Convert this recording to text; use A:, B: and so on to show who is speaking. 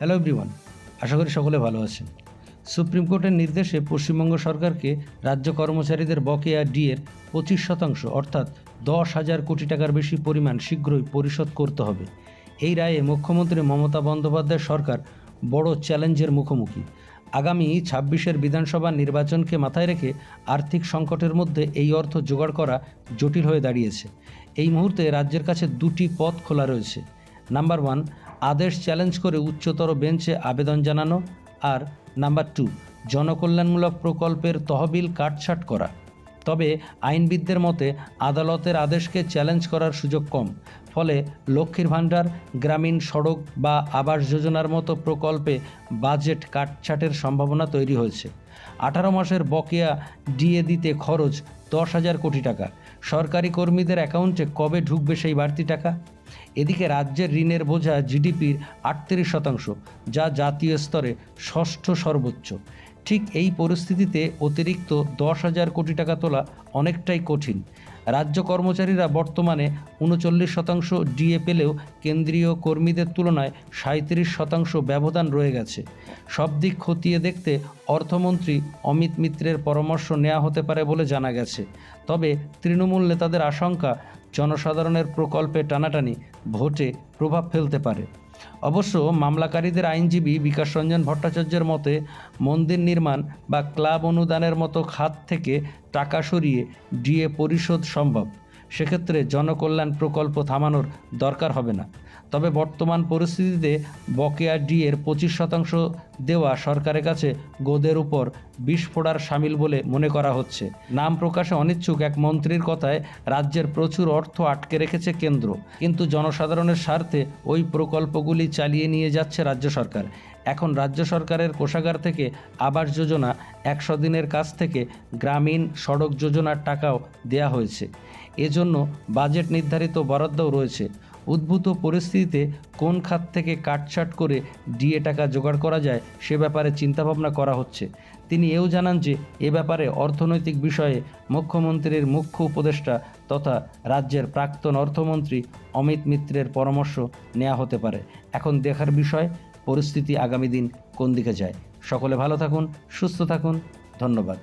A: Hello everyone আশা করি সকলে ভালো আছেন। সুপ্রিম কোর্টের নির্দেশে পশ্চিমবঙ্গ সরকারকে রাজ্য কর্মচারীদের বকেয়া ডিএর পঁচিশ শতাংশ, অর্থাৎ দশ হাজার কোটি টাকার বেশি পরিমাণ শীঘ্রই পরিশোধ করতে হবে। এই রায়ে মুখ্যমন্ত্রী মমতা বন্দ্যোপাধ্যায় সরকার বড় চ্যালেঞ্জের মুখোমুখি। আগামী ছাব্বিশের বিধানসভা নির্বাচনকে মাথায় রেখে আর্থিক সংকটের মধ্যে এই অর্থ জোগাড় করা জটিল হয়ে দাঁড়িয়েছে। এই মুহূর্তে রাজ্যের কাছে দুটি পথ খোলা রয়েছে। নাম্বার ওয়ান আদেশ চ্যালেঞ্জ করে উচ্চতর বেঞ্চে আবেদন জানানো আর নাম্বার টু, জনকল্যাণমূলক প্রকল্পের তহবিল কাটছাট করা। তবে আইনবিদদের মতে আদালতের আদেশকে চ্যালেঞ্জ করার সুযোগ কম। ফলে লক্ষ্মীর ভাণ্ডার, গ্রামীণ সড়ক বা আবাস যোজনার মতো প্রকল্পে বাজেট কাটছাটের সম্ভাবনা তৈরি হয়েছে। আঠারো মাসের বকেয়া ডিএ দিতে খরচ দশ হাজার কোটি টাকা। সরকারি কর্মীদের অ্যাকাউন্টে কবে ঢুকবে সেই বাড়তি টাকা? এদিকে রাজ্যের ঋণের বোঝা জিডিপির আটত্রিশ শতাংশ, যা জাতীয় স্তরে ষষ্ঠ সর্বোচ্চ। ঠিক এই পরিস্থিতিতে অতিরিক্ত দশ হাজার কোটি টাকা তোলা অনেকটাই কঠিন। রাজ্য কর্মচারীরা বর্তমানে উনচল্লিশ শতাংশ ডিএ পেলেও কেন্দ্রীয় কর্মীদের তুলনায় সাঁত্রিশ শতাংশ ব্যবধান রয়ে গেছে। সব দিক খতিয়ে দেখতে অর্থমন্ত্রী অমিত মিত্রের পরামর্শ নেওয়া হতে পারে বলে জানা গেছে। তবে তৃণমূল নেতাদের আশঙ্কা জনসাধারণের প্রকল্পে টানাটানি, ভোটে প্রভাব ফেলতে পারে। অবশ্য মামলাকারীদের আইনজীবী বিকাশ রঞ্জন ভট্টাচার্যের মতে, মন্দির নির্মাণ বা ক্লাব অনুদানের মতো খাত থেকে টাকা সরিয়ে ডিএ পরিশোধ সম্ভব। সেক্ষেত্রে জনকল্যাণ প্রকল্প থামানোর দরকার হবে না। তবে বর্তমান পরিস্থিতিতে বকেয়া ডিএর পঁচিশ শতাংশ দেওয়া সরকারের কাছে গোদের উপর বিষ ফোড়ার সামিল বলে মনে করা হচ্ছে। নাম প্রকাশে অনিচ্ছুক এক মন্ত্রীর কথায় রাজ্যের প্রচুর অর্থ আটকে রেখেছে কেন্দ্র। কিন্তু জনসাধারণের স্বার্থে ওই প্রকল্পগুলি চালিয়ে নিয়ে যাচ্ছে রাজ্য সরকার। এখন রাজ্য সরকারের কোষাগার থেকে আবাস যোজনা একশো দিনের কাছ থেকে গ্রামীণ সড়ক যোজনার টাকাও দেয়া হয়েছে। এজন্য বাজেট নির্ধারিত বরাদ্দও রয়েছে। উদ্ভূত পরিস্থিতিতে কোন খাত থেকে কাটছাট করে ডিএ টাকা জোগাড় করা যায় সে ব্যাপারে চিন্তাভাবনা করা হচ্ছে। তিনি এও জানান যে, এ ব্যাপারে অর্থনৈতিক বিষয়ে মুখ্যমন্ত্রীর মুখ্য উপদেষ্টা তথা রাজ্যের প্রাক্তন অর্থমন্ত্রী অমিত মিত্রের পরামর্শ নেওয়া হতে পারে। এখন দেখার বিষয়, পরিস্থিতি আগামী দিন কোন দিকে যায়। সকলে ভালো থাকুন, সুস্থ থাকুন, ধন্যবাদ।